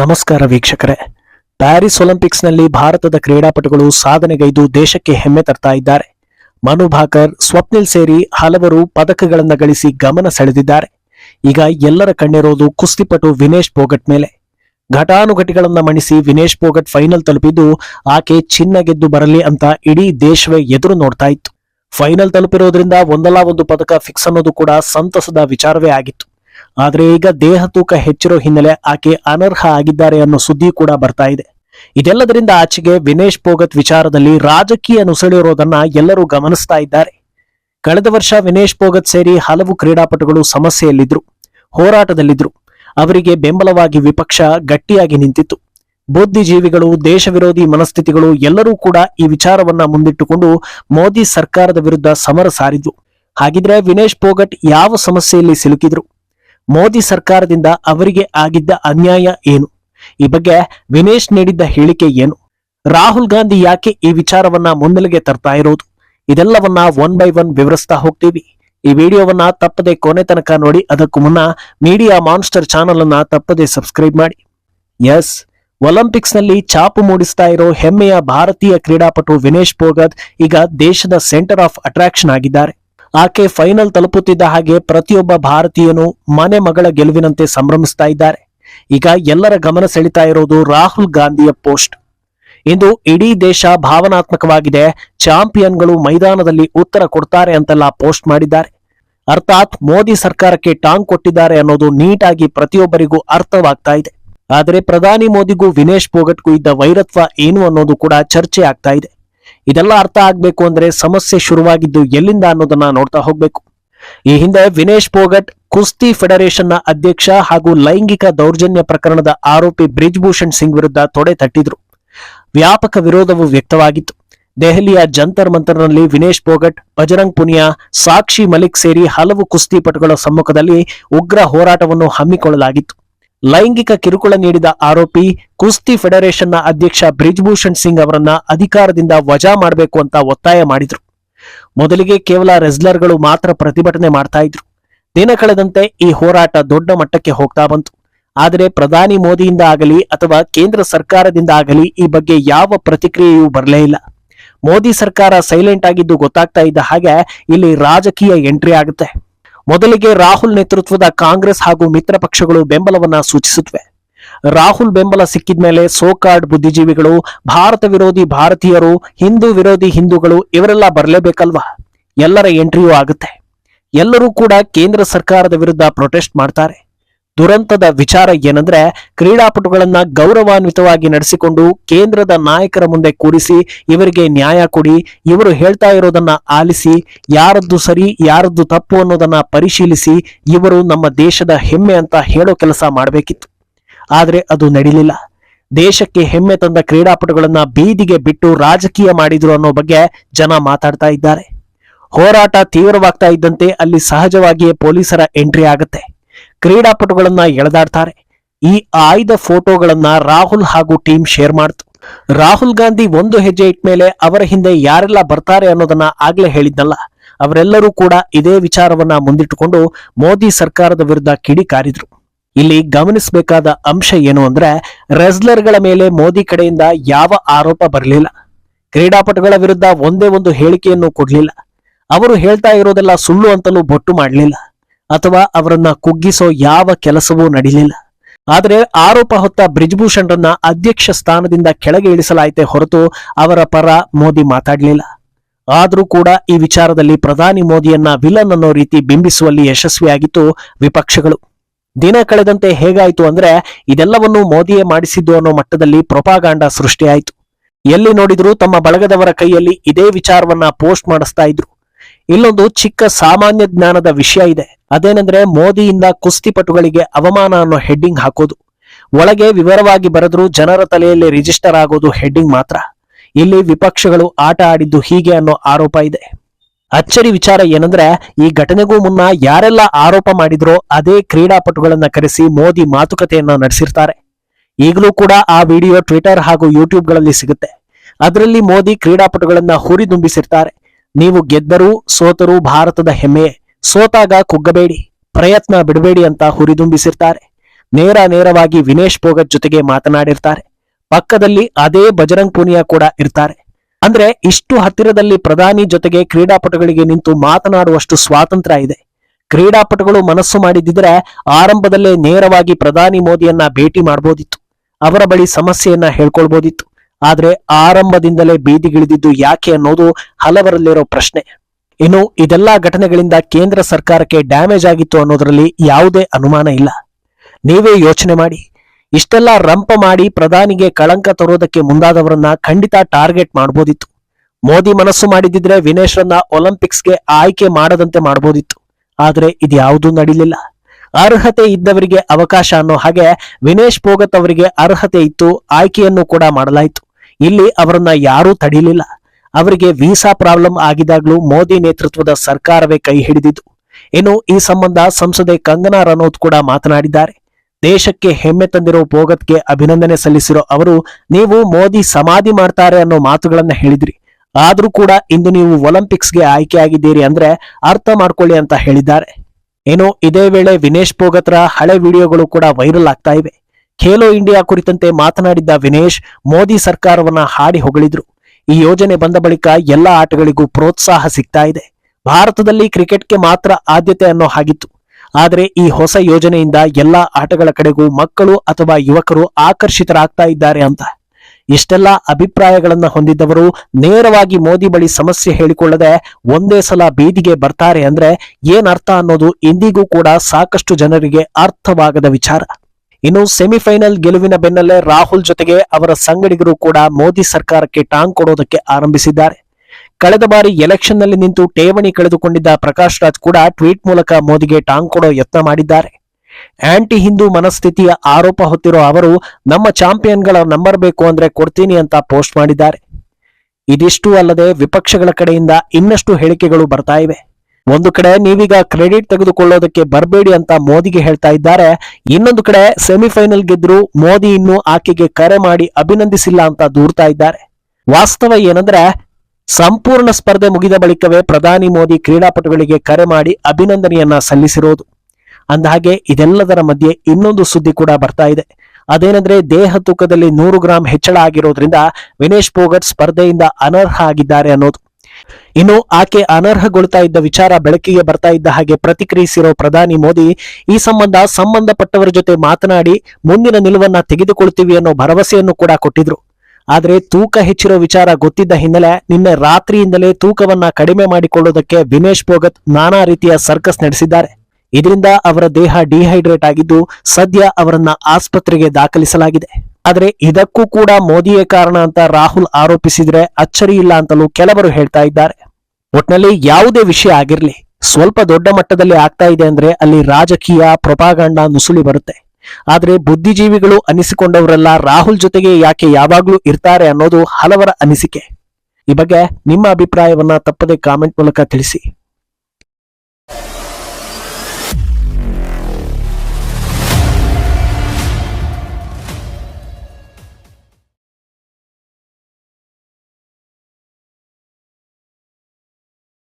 ನಮಸ್ಕಾರ ವೀಕ್ಷಕರೇ. ಪ್ಯಾರಿಸ್ ಒಲಿಂಪಿಕ್ಸ್ನಲ್ಲಿ ಭಾರತದ ಕ್ರೀಡಾಪಟುಗಳು ಸಾಧನೆಗೈದು ದೇಶಕ್ಕೆ ಹೆಮ್ಮೆ ತರ್ತಾ ಇದ್ದಾರೆ. ಮನು ಭಾಕರ್, ಸ್ವಪ್ನಿಲ್ ಸೇರಿ ಹಲವರು ಪದಕಗಳನ್ನು ಗಳಿಸಿ ಗಮನ ಸೆಳೆದಿದ್ದಾರೆ. ಈಗ ಎಲ್ಲರ ಕಣ್ಣಿರೋದು ಕುಸ್ತಿಪಟು ವಿನೇಶ್ ಪೋಗಟ್ ಮೇಲೆ. ಘಟಾನುಘಟಿಗಳನ್ನ ಮಣಿಸಿ ವಿನೇಶ್ ಪೋಗಟ್ ಫೈನಲ್ ತಲುಪಿದ್ದು ಆಕೆ ಚಿನ್ನ ಗೆದ್ದು ಬರಲಿ ಅಂತ ಇಡೀ ದೇಶವೇ ಎದುರು ನೋಡ್ತಾ ಇತ್ತು. ಫೈನಲ್ ತಲುಪಿರೋದ್ರಿಂದ ಒಂದಲ್ಲ ಒಂದು ಪದಕ ಫಿಕ್ಸ್ ಅನ್ನೋದು ಕೂಡ ಸಂತಸದ ವಿಚಾರವೇ ಆಗಿತ್ತು. ಆದ್ರೆ ಈಗ ದೇಹ ತೂಕ ಹೆಚ್ಚಿರೋ ಹಿನ್ನೆಲೆ ಆಕೆ ಅನರ್ಹ ಆಗಿದ್ದಾರೆ ಅನ್ನೋ ಸುದ್ದಿ ಕೂಡ ಬರ್ತಾ ಇದೆ. ಇದೆಲ್ಲದರಿಂದ ಆಚೆಗೆ ವಿನೇಶ್ ಪೋಗತ್ ವಿಚಾರದಲ್ಲಿ ರಾಜಕೀಯ ನುಸುಳಿರೋದನ್ನ ಎಲ್ಲರೂ ಗಮನಿಸ್ತಾ ಇದ್ದಾರೆ. ಕಳೆದ ವರ್ಷ ವಿನೇಶ್ ಪೋಗತ್ ಸೇರಿ ಹಲವು ಕ್ರೀಡಾಪಟುಗಳು ಸಮಸ್ಯೆಯಲ್ಲಿದ್ರು, ಹೋರಾಟದಲ್ಲಿದ್ರು. ಅವರಿಗೆ ಬೆಂಬಲವಾಗಿ ವಿಪಕ್ಷ ಗಟ್ಟಿಯಾಗಿ ನಿಂತಿತ್ತು. ಬುದ್ಧಿಜೀವಿಗಳು ದೇಶ ವಿರೋಧಿ ಮನಸ್ಥಿತಿಗಳು ಎಲ್ಲರೂ ಕೂಡ ಈ ವಿಚಾರವನ್ನ ಮುಂದಿಟ್ಟುಕೊಂಡು ಮೋದಿ ಸರ್ಕಾರದ ವಿರುದ್ಧ ಸಮರ ಸಾರಿದ್ವು ಹಾಗಿದ್ರೆ ವಿನೇಶ್ ಪೋಗಟ್ ಯಾವ ಸಮಸ್ಯೆಯಲ್ಲಿ ಸಿಲುಕಿದ್ರು? ಮೋದಿ ಸರ್ಕಾರದಿಂದ ಅವರಿಗೆ ಆಗಿದ್ದ ಅನ್ಯಾಯ ಏನು? ಈ ಬಗ್ಗೆ ವಿನೇಶ್ ನೀಡಿದ್ದ ಹೇಳಿಕೆ ಏನು? ರಾಹುಲ್ ಗಾಂಧಿ ಯಾಕೆ ಈ ವಿಚಾರವನ್ನ ಮುನ್ನೆಲೆಗೆ ತರ್ತಾ ಇರೋದು? ಇದೆಲ್ಲವನ್ನ ಒನ್ ಬೈ ಒನ್ ವಿವರಿಸ್ತಾ ಹೋಗ್ತೀವಿ. ಈ ವಿಡಿಯೋವನ್ನ ತಪ್ಪದೆ ಕೊನೆ ತನಕ ನೋಡಿ, ಅದಕ್ಕೂ ಮುನ್ನ ಮೀಡಿಯಾ ಮಾನ್ಸ್ಟರ್ ಚಾನಲ್ ಅನ್ನ ತಪ್ಪದೆ ಸಬ್ಸ್ಕ್ರೈಬ್ ಮಾಡಿ. ಎಸ್ ಒಲಿಂಪಿಕ್ಸ್ನಲ್ಲಿ ಚಾಪು ಮೂಡಿಸ್ತಾ ಇರೋ ಹೆಮ್ಮೆಯ ಭಾರತೀಯ ಕ್ರೀಡಾಪಟು ವಿನೇಶ್ ಪೋಗತ್ ಈಗ ದೇಶದ ಸೆಂಟರ್ ಆಫ್ ಅಟ್ರಾಕ್ಷನ್ ಆಗಿದ್ದಾರೆ. ಆಕೆ ಫೈನಲ್ ತಲುಪುತ್ತಿದ್ದ ಹಾಗೆ ಪ್ರತಿಯೊಬ್ಬ ಭಾರತೀಯನು ಮನೆ ಮಗಳ ಗೆಲುವಿನಂತೆ ಸಂಭ್ರಮಿಸ್ತಾ ಇದ್ದಾರೆ. ಈಗ ಎಲ್ಲರ ಗಮನ ಸೆಳಿತಾ ಇರೋದು ರಾಹುಲ್ ಗಾಂಧಿಯ ಪೋಸ್ಟ್. ಇಂದು ಇಡೀ ದೇಶ ಭಾವನಾತ್ಮಕವಾಗಿದೆ. ಚಾಂಪಿಯನ್ಗಳು ಮೈದಾನದಲ್ಲಿ ಉತ್ತರ ಕೊಡ್ತಾರೆ ಅಂತೆಲ್ಲ ಪೋಸ್ಟ್ ಮಾಡಿದ್ದಾರೆ. ಅರ್ಥಾತ್ ಮೋದಿ ಸರ್ಕಾರಕ್ಕೆ ಟಾಂಗ್ ಕೊಟ್ಟಿದ್ದಾರೆ ಅನ್ನೋದು ನೀಟಾಗಿ ಪ್ರತಿಯೊಬ್ಬರಿಗೂ ಅರ್ಥವಾಗ್ತಾ ಇದೆ. ಆದರೆ ಪ್ರಧಾನಿ ಮೋದಿಗೂ ವಿನೇಶ್ ಪೋಗಟ್ಗೂ ಇದ್ದ ವೈರತ್ವ ಏನು ಅನ್ನೋದು ಕೂಡ ಚರ್ಚೆ ಆಗ್ತಾ ಇದೆ. ಇದೆಲ್ಲ ಅರ್ಥ ಆಗ್ಬೇಕು ಅಂದ್ರೆ ಸಮಸ್ಯೆ ಶುರುವಾಗಿದ್ದು ಎಲ್ಲಿಂದ ಅನ್ನೋದನ್ನ ನೋಡ್ತಾ ಹೋಗ್ಬೇಕು. ಈ ಹಿಂದೆ ವಿನೇಶ್ ಪೋಗಟ್, ಕುಸ್ತಿ ಫೆಡರೇಷನ್ನ ಅಧ್ಯಕ್ಷ ಹಾಗೂ ಲೈಂಗಿಕ ದೌರ್ಜನ್ಯ ಪ್ರಕರಣದ ಆರೋಪಿ ಬ್ರಿಜ್ಭೂಷಣ್ ಸಿಂಗ್ ವಿರುದ್ಧ ತೊಡೆ ತಟ್ಟಿದ್ರು. ವ್ಯಾಪಕ ವಿರೋಧವು ವ್ಯಕ್ತವಾಗಿತ್ತು. ದೆಹಲಿಯ ಜಂತರ್ ಮಂತರ್ನಲ್ಲಿ ವಿನೇಶ್ ಪೋಗಟ್, ಬಜರಂಗ್ ಪುನಿಯಾ, ಸಾಕ್ಷಿ ಮಲಿಕ್ ಸೇರಿ ಹಲವು ಕುಸ್ತಿಪಟುಗಳ ಸಮ್ಮುಖದಲ್ಲಿ ಉಗ್ರ ಹೋರಾಟವನ್ನು ಹಮ್ಮಿಕೊಳ್ಳಲಾಗಿತ್ತು. ಲೈಂಗಿಕ ಕಿರುಕುಳ ನೀಡಿದ ಆರೋಪಿ ಕುಸ್ತಿ ಫೆಡರೇಷನ್ನ ಅಧ್ಯಕ್ಷ ಬ್ರಿಜ್ಭೂಷಣ್ ಸಿಂಗ್ ಅವರನ್ನ ಅಧಿಕಾರದಿಂದ ವಜಾ ಮಾಡಬೇಕು ಅಂತ ಒತ್ತಾಯ ಮಾಡಿದ್ರು. ಮೊದಲಿಗೆ ಕೇವಲ ರೆಸ್ಲರ್ಗಳು ಮಾತ್ರ ಪ್ರತಿಭಟನೆ ಮಾಡ್ತಾ ಇದ್ರು. ದಿನ ಕಳೆದಂತೆ ಈ ಹೋರಾಟ ದೊಡ್ಡ ಮಟ್ಟಕ್ಕೆ ಹೋಗ್ತಾ ಬಂತು. ಆದರೆ ಪ್ರಧಾನಿ ಮೋದಿಯಿಂದ ಆಗಲಿ ಅಥವಾ ಕೇಂದ್ರ ಸರ್ಕಾರದಿಂದ ಆಗಲಿ ಈ ಬಗ್ಗೆ ಯಾವ ಪ್ರತಿಕ್ರಿಯೆಯೂ ಬರಲೇ ಇಲ್ಲ. ಮೋದಿ ಸರ್ಕಾರ ಸೈಲೆಂಟ್ ಆಗಿದ್ದು ಗೊತ್ತಾಗ್ತಾ ಇದ್ದ ಹಾಗೆ ಇಲ್ಲಿ ರಾಜಕೀಯ ಎಂಟ್ರಿ ಆಗುತ್ತೆ. ಮೊದಲಿಗೆ ರಾಹುಲ್ ನೇತೃತ್ವದ ಕಾಂಗ್ರೆಸ್ ಹಾಗೂ ಮಿತ್ರ ಪಕ್ಷಗಳು ಬೆಂಬಲವನ್ನ ಸೂಚಿಸುತ್ತವೆ. ರಾಹುಲ್ ಬೆಂಬಲ ಸಿಕ್ಕಿದ ಮೇಲೆ ಸೋಕಾರ್ಡ್ ಬುದ್ಧಿಜೀವಿಗಳು, ಭಾರತ ವಿರೋಧಿ ಭಾರತೀಯರು, ಹಿಂದೂ ವಿರೋಧಿ ಹಿಂದೂಗಳು ಇವರೆಲ್ಲ ಬರಲೇಬೇಕಲ್ವಾ? ಎಲ್ಲರ ಎಂಟ್ರಿಯೂ ಆಗುತ್ತೆ. ಎಲ್ಲರೂ ಕೂಡ ಕೇಂದ್ರ ಸರ್ಕಾರದ ವಿರುದ್ಧ ಪ್ರೊಟೆಸ್ಟ್ ಮಾಡ್ತಾರೆ. ದುರಂತದ ವಿಚಾರ ಏನಂದ್ರೆ ಕ್ರೀಡಾಪಟುಗಳನ್ನ ಗೌರವಾನ್ವಿತವಾಗಿ ನಡೆಸಿಕೊಂಡು ಕೇಂದ್ರದ ನಾಯಕರ ಮುಂದೆ ಕೂರಿಸಿ ಇವರಿಗೆ ನ್ಯಾಯ ಕೊಡಿ, ಇವರು ಹೇಳ್ತಾ ಇರೋದನ್ನ ಆಲಿಸಿ, ಯಾರದ್ದು ಸರಿ, ಯಾರದ್ದು ತಪ್ಪು ಅನ್ನೋದನ್ನ ಪರಿಶೀಲಿಸಿ ಇವರು ನಮ್ಮ ದೇಶದ ಹೆಮ್ಮೆ ಅಂತ ಹೇಳೋ ಕೆಲಸ ಮಾಡಬೇಕಿತ್ತು. ಆದರೆ ಅದು ನಡೀಲಿಲ್ಲ. ದೇಶಕ್ಕೆ ಹೆಮ್ಮೆ ತಂದ ಕ್ರೀಡಾಪಟುಗಳನ್ನ ಬೀದಿಗೆ ಬಿಟ್ಟು ರಾಜಕೀಯ ಮಾಡಿದ್ರು ಅನ್ನೋ ಬಗ್ಗೆ ಜನ ಮಾತಾಡ್ತಾ ಇದ್ದಾರೆ. ಹೋರಾಟ ತೀವ್ರವಾಗ್ತಾ ಇದ್ದಂತೆ ಅಲ್ಲಿ ಸಹಜವಾಗಿಯೇ ಪೊಲೀಸರ ಎಂಟ್ರಿ ಆಗುತ್ತೆ. ಕ್ರೀಡಾಪಟುಗಳನ್ನ ಎಳೆದಾಡ್ತಾರೆ. ಈ ಆಯ್ದ ಫೋಟೋಗಳನ್ನ ರಾಹುಲ್ ಹಾಗೂ ಟೀಮ್ ಶೇರ್ ಮಾಡ್ತು. ರಾಹುಲ್ ಗಾಂಧಿ ಒಂದು ಹೆಜ್ಜೆ ಇಟ್ಮೇಲೆ ಅವರ ಹಿಂದೆ ಯಾರೆಲ್ಲ ಬರ್ತಾರೆ ಅನ್ನೋದನ್ನ ಆಗ್ಲೇ ಹೇಳಿದ್ನಲ್ಲ ಅವರೆಲ್ಲರೂ ಕೂಡ ಇದೇ ವಿಚಾರವನ್ನ ಮುಂದಿಟ್ಟುಕೊಂಡು ಮೋದಿ ಸರ್ಕಾರದ ವಿರುದ್ಧ ಕಿಡಿಕಾರಿದ್ರು ಇಲ್ಲಿ ಗಮನಿಸಬೇಕಾದ ಅಂಶ ಏನು ಅಂದ್ರೆ ರೆಸ್ಲರ್ಗಳ ಮೇಲೆ ಮೋದಿ ಕಡೆಯಿಂದ ಯಾವ ಆರೋಪ ಬರಲಿಲ್ಲ. ಕ್ರೀಡಾಪಟುಗಳ ವಿರುದ್ಧ ಒಂದೇ ಒಂದು ಹೇಳಿಕೆಯನ್ನು ಕೊಡಲಿಲ್ಲ. ಅವರು ಹೇಳ್ತಾ ಇರೋದೆಲ್ಲ ಸುಳ್ಳು ಅಂತಲೂ ಬೊಟ್ಟು ಮಾಡಲಿಲ್ಲ. ಅಥವಾ ಅವರನ್ನ ಕುಗ್ಗಿಸೋ ಯಾವ ಕೆಲಸವೂ ನಡೀಲಿಲ್ಲ. ಆದರೆ ಆರೋಪ ಹೊತ್ತ ಬ್ರಿಜ್ಭೂಷಣ್ರನ್ನ ಅಧ್ಯಕ್ಷ ಸ್ಥಾನದಿಂದ ಕೆಳಗೆ ಇಳಿಸಲಾಯಿತೆ ಹೊರತು ಅವರ ಪರ ಮೋದಿ ಮಾತಾಡಲಿಲ್ಲ. ಆದರೂ ಕೂಡ ಈ ವಿಚಾರದಲ್ಲಿ ಪ್ರಧಾನಿ ಮೋದಿಯನ್ನ ವಿಲನ್ ಅನ್ನೋ ರೀತಿ ಬಿಂಬಿಸುವಲ್ಲಿ ಯಶಸ್ವಿಯಾಗಿತ್ತು ವಿಪಕ್ಷಗಳು. ದಿನ ಕಳೆದಂತೆ ಹೇಗಾಯಿತು ಅಂದ್ರೆ ಇದೆಲ್ಲವನ್ನೂ ಮೋದಿಯೇ ಮಾಡಿಸಿದ್ದು ಅನ್ನೋ ಮಟ್ಟದಲ್ಲಿ ಪ್ರೊಪಾಗಾಂಡ ಸೃಷ್ಟಿಯಾಯಿತು. ಎಲ್ಲಿ ನೋಡಿದ್ರೂ ತಮ್ಮ ಬಳಗದವರ ಕೈಯಲ್ಲಿ ಇದೇ ವಿಚಾರವನ್ನ ಪೋಸ್ಟ್ ಮಾಡಿಸ್ತಾ ಇದ್ರು. ಇಲ್ಲೊಂದು ಚಿಕ್ಕ ಸಾಮಾನ್ಯ ಜ್ಞಾನದ ವಿಷಯ ಇದೆ. ಅದೇನೆಂದ್ರೆ ಮೋದಿಯಿಂದ ಕುಸ್ತಿಪಟುಗಳಿಗೆ ಅವಮಾನ ಅನ್ನೋ ಹೆಡ್ಡಿಂಗ್ ಹಾಕೋದು. ಒಳಗೆ ವಿವರವಾಗಿ ಬರೆದ್ರೂ ಜನರ ತಲೆಯಲ್ಲಿ ರಿಜಿಸ್ಟರ್ ಆಗೋದು ಹೆಡ್ಡಿಂಗ್ ಮಾತ್ರ. ಇಲ್ಲಿ ವಿಪಕ್ಷಗಳು ಆಟ ಆಡಿದ್ದು ಹೀಗೆ ಅನ್ನೋ ಆರೋಪ ಇದೆ. ಅಚ್ಚರಿ ವಿಚಾರ ಏನಂದ್ರೆ ಈ ಘಟನೆಗೂ ಮುನ್ನ ಯಾರೆಲ್ಲ ಆರೋಪ ಮಾಡಿದ್ರೋ ಅದೇ ಕ್ರೀಡಾಪಟುಗಳನ್ನ ಕರೆಸಿ ಮೋದಿ ಮಾತುಕತೆಯನ್ನ ನಡೆಸಿರ್ತಾರೆ. ಈಗಲೂ ಕೂಡ ಆ ವಿಡಿಯೋ ಟ್ವಿಟರ್ ಹಾಗೂ ಯೂಟ್ಯೂಬ್ಗಳಲ್ಲಿ ಸಿಗುತ್ತೆ. ಅದರಲ್ಲಿ ಮೋದಿ ಕ್ರೀಡಾಪಟುಗಳನ್ನ ಹುರಿದುಂಬಿಸಿರ್ತಾರೆ. ನೀವು ಗೆದ್ದರೂ ಸೋತರೂ ಭಾರತದ ಹೆಮ್ಮೆ. ಸೋತಾಗ ಕುಗ್ಗಬೇಡಿ, ಪ್ರಯತ್ನ ಬಿಡಬೇಡಿ ಅಂತ ಹುರಿದುಂಬಿಸಿರ್ತಾರೆ. ನೇರ ನೇರವಾಗಿ ವಿನೇಶ್ ಪೋಗತ್ ಜೊತೆಗೆ ಮಾತನಾಡಿರ್ತಾರೆ. ಪಕ್ಕದಲ್ಲಿ ಅದೇ ಬಜರಂಗ್ ಪೂನಿಯಾ ಕೂಡ ಇರ್ತಾರೆ. ಅಂದ್ರೆ ಇಷ್ಟು ಹತ್ತಿರದಲ್ಲಿ ಪ್ರಧಾನಿ ಜೊತೆಗೆ ಕ್ರೀಡಾಪಟುಗಳಿಗೆ ನಿಂತು ಮಾತನಾಡುವಷ್ಟು ಸ್ವಾತಂತ್ರ್ಯ ಇದೆ. ಕ್ರೀಡಾಪಟುಗಳು ಮನಸ್ಸು ಮಾಡಿದ್ದಿದ್ರೆ ಆರಂಭದಲ್ಲೇ ನೇರವಾಗಿ ಪ್ರಧಾನಿ ಮೋದಿಯನ್ನ ಭೇಟಿ ಮಾಡಬಹುದಿತ್ತು ಅವರ ಬಳಿ ಸಮಸ್ಯೆಯನ್ನ ಹೇಳ್ಕೊಳ್ಬಹುದಿತ್ತು ಆದ್ರೆ ಆರಂಭದಿಂದಲೇ ಬೀದಿಗಿಳಿದಿದ್ದು ಯಾಕೆ ಅನ್ನೋದು ಹಲವರಲ್ಲಿರೋ ಪ್ರಶ್ನೆ. ಇನ್ನು ಇದೆಲ್ಲಾ ಘಟನೆಗಳಿಂದ ಕೇಂದ್ರ ಸರ್ಕಾರಕ್ಕೆ ಡ್ಯಾಮೇಜ್ ಆಗಿತ್ತು ಅನ್ನೋದರಲ್ಲಿ ಯಾವುದೇ ಅನುಮಾನ ಇಲ್ಲ. ನೀವೇ ಯೋಚನೆ ಮಾಡಿ. ಇಷ್ಟೆಲ್ಲ ರಂಪ ಮಾಡಿ ಪ್ರಧಾನಿಗೆ ಕಳಂಕ ತರೋದಕ್ಕೆ ಮುಂದಾದವರನ್ನ ಖಂಡಿತ ಟಾರ್ಗೆಟ್ ಮಾಡಬಹುದಿತ್ತು ಮೋದಿ ಮನಸ್ಸು ಮಾಡಿದಿದ್ರೆ ವಿನೇಶ್ರನ್ನ ಒಲಿಂಪಿಕ್ಸ್ಗೆ ಆಯ್ಕೆ ಮಾಡದಂತೆ ಮಾಡಬಹುದಿತ್ತು ಆದ್ರೆ ಇದ್ಯಾವುದೂ ನಡೀಲಿಲ್ಲ. ಅರ್ಹತೆ ಇದ್ದವರಿಗೆ ಅವಕಾಶ ಅನ್ನೋ ಹಾಗೆ ವಿನೇಶ್ ಪೋಗತ್ ಅವರಿಗೆ ಅರ್ಹತೆ ಇತ್ತು, ಆಯ್ಕೆಯನ್ನು ಕೂಡ ಮಾಡಲಾಯಿತು. ಇಲ್ಲಿ ಅವರನ್ನ ಯಾರೂ ತಡೀಲಿಲ್ಲ. ಅವರಿಗೆ ವೀಸಾ ಪ್ರಾಬ್ಲಮ್ ಆಗಿದಾಗಲೂ ಮೋದಿ ನೇತೃತ್ವದ ಸರ್ಕಾರವೇ ಕೈ ಹಿಡಿದಿತ್ತು ಇನ್ನು ಈ ಸಂಬಂಧ ಸಂಸದೆ ಕಂಗನಾ ರನೌತ್ ಕೂಡ ಮಾತನಾಡಿದ್ದಾರೆ. ದೇಶಕ್ಕೆ ಹೆಮ್ಮೆ ತಂದಿರೋ ಭೋಗತ್ಗೆ ಅಭಿನಂದನೆ ಸಲ್ಲಿಸಿರೋ ಅವರು, ನೀವು ಮೋದಿ ಸಮಾಧಿ ಮಾಡ್ತಾರೆ ಅನ್ನೋ ಮಾತುಗಳನ್ನ ಹೇಳಿದ್ರಿ. ಆದ್ರೂ ಕೂಡ ಇಂದು ನೀವು ಒಲಿಂಪಿಕ್ಸ್ಗೆ ಆಯ್ಕೆಯಾಗಿದ್ದೀರಿ ಅಂದ್ರೆ ಅರ್ಥ ಮಾಡ್ಕೊಳ್ಳಿ ಅಂತ ಹೇಳಿದ್ದಾರೆ. ಏನು ಇದೇ ವೇಳೆ ವಿನೇಶ್ ಭೋಗತ್ರ ಹಳೆ ವಿಡಿಯೋಗಳು ಕೂಡ ವೈರಲ್ ಆಗ್ತಾ ಇವೆ. ಖೇಲೋ ಇಂಡಿಯಾ ಕುರಿತಂತೆ ಮಾತನಾಡಿದ್ದ ವಿನೇಶ್, ಮೋದಿ ಸರ್ಕಾರವನ್ನ ಹಾಡಿ ಹೊಗಳಿದ್ರು. ಈ ಯೋಜನೆ ಬಂದ ಬಳಿಕ ಎಲ್ಲ ಆಟಗಳಿಗೂ ಪ್ರೋತ್ಸಾಹ ಸಿಗ್ತಾ ಇದೆ. ಭಾರತದಲ್ಲಿ ಕ್ರಿಕೆಟ್ಗೆ ಮಾತ್ರ ಆದ್ಯತೆ ಅನ್ನೋ ಹಾಗಿತ್ತು. ಆದರೆ ಈ ಹೊಸ ಯೋಜನೆಯಿಂದ ಎಲ್ಲಾ ಆಟಗಳ ಕಡೆಗೂ ಮಕ್ಕಳು ಅಥವಾ ಯುವಕರು ಆಕರ್ಷಿತರಾಗ್ತಾ ಇದ್ದಾರೆ ಅಂತ. ಇಷ್ಟೆಲ್ಲ ಅಭಿಪ್ರಾಯಗಳನ್ನ ಹೊಂದಿದ್ದವರು ನೇರವಾಗಿ ಮೋದಿ ಬಳಿ ಸಮಸ್ಯೆ ಹೇಳಿಕೊಳ್ಳದೆ ಒಂದೇ ಸಲ ಬೀದಿಗೆ ಬರ್ತಾರೆ ಅಂದ್ರೆ ಏನರ್ಥ ಅನ್ನೋದು ಇಂದಿಗೂ ಕೂಡ ಸಾಕಷ್ಟು ಜನರಿಗೆ ಅರ್ಥವಾಗದ ವಿಚಾರ. ಇನ್ನು ಸೆಮಿಫೈನಲ್ ಗೆಲುವಿನ ಬೆನ್ನಲ್ಲೇ ರಾಹುಲ್ ಜೊತೆಗೆ ಅವರ ಸಂಗಡಿಗರು ಕೂಡ ಮೋದಿ ಸರ್ಕಾರಕ್ಕೆ ಟಾಂಗ್ ಕೊಡೋದಕ್ಕೆ ಆರಂಭಿಸಿದ್ದಾರೆ. ಕಳೆದ ಬಾರಿ ಎಲೆಕ್ಷನ್ನಲ್ಲಿ ನಿಂತು ಠೇವಣಿ ಕಳೆದುಕೊಂಡಿದ್ದ ಪ್ರಕಾಶ್ ರಾಜ್ ಕೂಡ ಟ್ವೀಟ್ ಮೂಲಕ ಮೋದಿಗೆ ಟಾಂಗ್ ಕೊಡೋ ಯತ್ನ ಮಾಡಿದ್ದಾರೆ. ಆಂಟಿ ಹಿಂದೂ ಮನಸ್ಥಿತಿಯ ಆರೋಪ ಹೊತ್ತಿರೋ ಅವರು, ನಮ್ಮ ಚಾಂಪಿಯನ್ಗಳ ನಂಬರ್ ಬೇಕು ಅಂದ್ರೆ ಕೊಡ್ತೀನಿ ಅಂತ ಪೋಸ್ಟ್ ಮಾಡಿದ್ದಾರೆ. ಇದಿಷ್ಟು ಅಲ್ಲದೆ ವಿಪಕ್ಷಗಳ ಕಡೆಯಿಂದ ಇನ್ನಷ್ಟು ಹೇಳಿಕೆಗಳು ಬರ್ತಾ ಇವೆ. ಒಂದು ಕಡೆ ನೀವೀಗ ಕ್ರೆಡಿಟ್ ತೆಗೆದುಕೊಳ್ಳೋದಕ್ಕೆ ಬರಬೇಡಿ ಅಂತ ಮೋದಿಗೆ ಹೇಳ್ತಾ ಇದ್ದಾರೆ. ಇನ್ನೊಂದು ಕಡೆ ಸೆಮಿಫೈನಲ್ ಗೆದ್ರು ಮೋದಿ ಇನ್ನು ಆಕೆಗೆ ಕರೆ ಮಾಡಿ ಅಭಿನಂದಿಸಿಲ್ಲ ಅಂತ ದೂರ್ತಾ ಇದ್ದಾರೆ. ವಾಸ್ತವ ಏನಂದ್ರೆ ಸಂಪೂರ್ಣ ಸ್ಪರ್ಧೆ ಮುಗಿದ ಬಳಿಕವೇ ಪ್ರಧಾನಿ ಮೋದಿ ಕ್ರೀಡಾಪಟುಗಳಿಗೆ ಕರೆ ಮಾಡಿ ಅಭಿನಂದನೆಯನ್ನ ಸಲ್ಲಿಸಿರೋದು. ಅಂದಹಾಗೆ ಇದೆಲ್ಲದರ ಮಧ್ಯೆ ಇನ್ನೊಂದು ಸುದ್ದಿ ಕೂಡ ಬರ್ತಾ ಇದೆ. ಅದೇನಂದ್ರೆ ದೇಹ ತೂಕದಲ್ಲಿ ನೂರು ಗ್ರಾಂ ಹೆಚ್ಚಳ ಆಗಿರೋದ್ರಿಂದ ವಿನೇಶ್ ಪೋಗಟ್ ಸ್ಪರ್ಧೆಯಿಂದ ಅನರ್ಹ ಆಗಿದ್ದಾರೆ ಅನ್ನೋದು. ಇನ್ನು ಆಕೆ ಅನರ್ಹಗೊಳ್ತಾ ಇದ್ದ ವಿಚಾರ ಬೆಳಕಿಗೆ ಬರ್ತಾ ಇದ್ದ ಹಾಗೆ ಪ್ರತಿಕ್ರಿಯಿಸಿರೋ ಪ್ರಧಾನಿ ಮೋದಿ, ಈ ಸಂಬಂಧ ಸಂಬಂಧಪಟ್ಟವರ ಜೊತೆ ಮಾತನಾಡಿ ಮುಂದಿನ ನಿಲುವನ್ನ ತೆಗೆದುಕೊಳ್ತೀವಿ ಅನ್ನೋ ಭರವಸೆಯನ್ನು ಕೂಡ ಕೊಟ್ಟಿದ್ರು. ಆದರೆ ತೂಕ ಹೆಚ್ಚಿರೋ ವಿಚಾರ ಗೊತ್ತಿದ್ದ ಹಿನ್ನೆಲೆ ನಿನ್ನೆ ರಾತ್ರಿಯಿಂದಲೇ ತೂಕವನ್ನ ಕಡಿಮೆ ಮಾಡಿಕೊಳ್ಳೋದಕ್ಕೆ ವಿನೇಶ್ ಭೋಗತ್ ನಾನಾ ರೀತಿಯ ಸರ್ಕಸ್ ನಡೆಸಿದ್ದಾರೆ. ಇದರಿಂದ ಅವರ ದೇಹ ಡಿಹೈಡ್ರೇಟ್ ಆಗಿದ್ದು ಸದ್ಯ ಅವರನ್ನ ಆಸ್ಪತ್ರೆಗೆ ದಾಖಲಿಸಲಾಗಿದೆ. ಆದ್ರೆ ಇದಕ್ಕೂ ಕೂಡ ಮೋದಿಯೇ ಕಾರಣ ಅಂತ ರಾಹುಲ್ ಆರೋಪಿಸಿದ್ರೆ ಅಚ್ಚರಿ ಇಲ್ಲ ಅಂತಲೂ ಕೆಲವರು ಹೇಳ್ತಾ ಇದ್ದಾರೆ. ಒಟ್ನಲ್ಲಿ ಯಾವುದೇ ವಿಷಯ ಆಗಿರ್ಲಿ, ಸ್ವಲ್ಪ ದೊಡ್ಡ ಮಟ್ಟದಲ್ಲಿ ಆಗ್ತಾ ಇದೆ ಅಂದ್ರೆ ಅಲ್ಲಿ ರಾಜಕೀಯ ಪ್ರೊಪಾಗಂಡ ನುಸುಳಿ ಬರುತ್ತೆ. ಆದ್ರೆ ಬುದ್ಧಿಜೀವಿಗಳು ಅನಿಸಿಕೊಂಡವರೆಲ್ಲ ರಾಹುಲ್ ಜೊತೆಗೆ ಯಾಕೆ ಯಾವಾಗ್ಲೂ ಇರ್ತಾರೆ ಅನ್ನೋದು ಹಲವರ ಅನಿಸಿಕೆ. ಈ ಬಗ್ಗೆ ನಿಮ್ಮ ಅಭಿಪ್ರಾಯವನ್ನ ತಪ್ಪದೆ ಕಾಮೆಂಟ್ ಮೂಲಕ ತಿಳಿಸಿ.